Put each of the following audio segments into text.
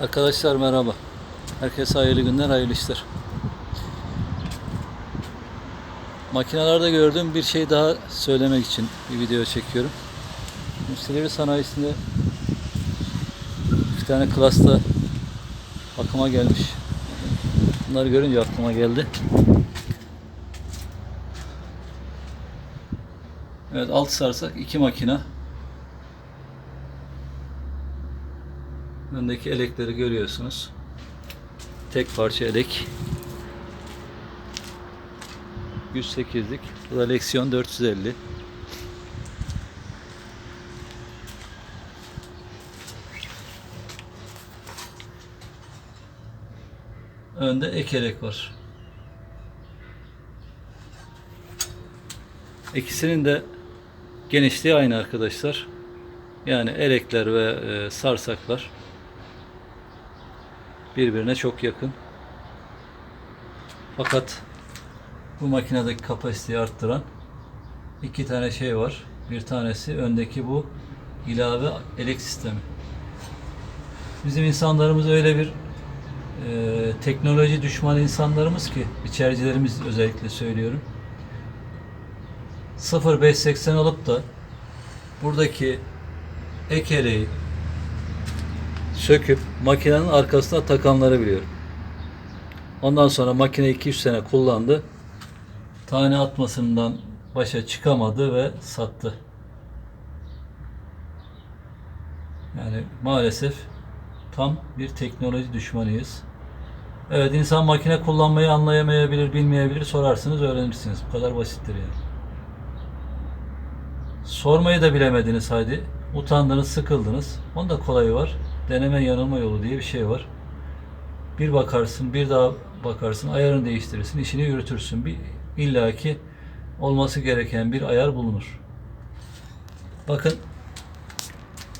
Arkadaşlar merhaba. Herkese hayırlı günler, hayırlı işler. Makinelerde gördüğüm bir şey daha söylemek için bir video çekiyorum. Silivri sanayisinde bir tane klasta aklıma gelmiş. Bunları görünce aklıma geldi. Evet alt sarsak iki makina. Öndeki elekleri görüyorsunuz. Tek parça elek. 108'lik. Bu da Lexion 450. Önde ek elek var. İkisinin de genişliği aynı arkadaşlar. Yani elekler ve e, sarsaklar birbirine çok yakın. Fakat bu makinedeki kapasiteyi arttıran iki tane şey var. Bir tanesi öndeki bu ilave elek sistemi. Bizim insanlarımız öyle bir e, teknoloji düşmanı insanlarımız ki içericilerimiz özellikle söylüyorum. 0580 alıp da buradaki ek eleği söküp makinenin arkasına takanları biliyorum. Ondan sonra makine 2-3 sene kullandı. Tane atmasından başa çıkamadı ve sattı. Yani maalesef tam bir teknoloji düşmanıyız. Evet insan makine kullanmayı anlayamayabilir, bilmeyebilir. Sorarsınız, öğrenirsiniz. Bu kadar basittir yani. Sormayı da bilemediniz hadi. Utandınız, sıkıldınız. Onda kolayı var. Deneme yanılma yolu diye bir şey var. Bir bakarsın, bir daha bakarsın, ayarını değiştirirsin, işini yürütürsün. Bir illaki olması gereken bir ayar bulunur. Bakın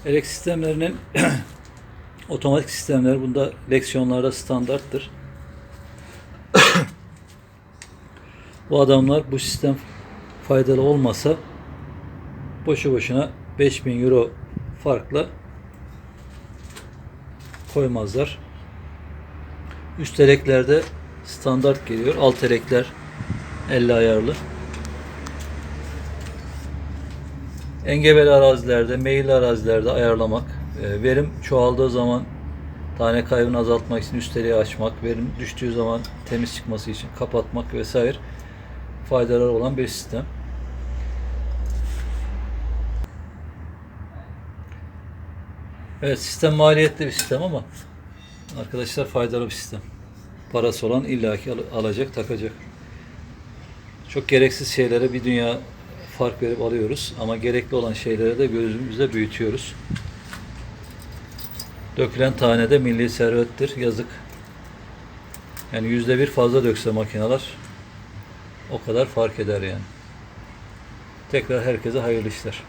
elek sistemlerinin otomatik sistemler bunda leksiyonlarda standarttır. bu adamlar bu sistem faydalı olmasa boşu boşuna 5000 euro farkla koymazlar. Üst eleklerde standart geliyor. Alt elekler 50 ayarlı. Engebeli arazilerde, meyilli arazilerde ayarlamak, e, verim çoğaldığı zaman tane kaybını azaltmak için üst açmak, verim düştüğü zaman temiz çıkması için kapatmak vesaire faydaları olan bir sistem. Evet sistem maliyetli bir sistem ama arkadaşlar faydalı bir sistem. Parası olan illaki al- alacak, takacak. Çok gereksiz şeylere bir dünya fark verip alıyoruz ama gerekli olan şeylere de gözümüzde büyütüyoruz. Dökülen tane de milli servettir. Yazık. Yani yüzde bir fazla dökse makineler o kadar fark eder yani. Tekrar herkese hayırlı işler.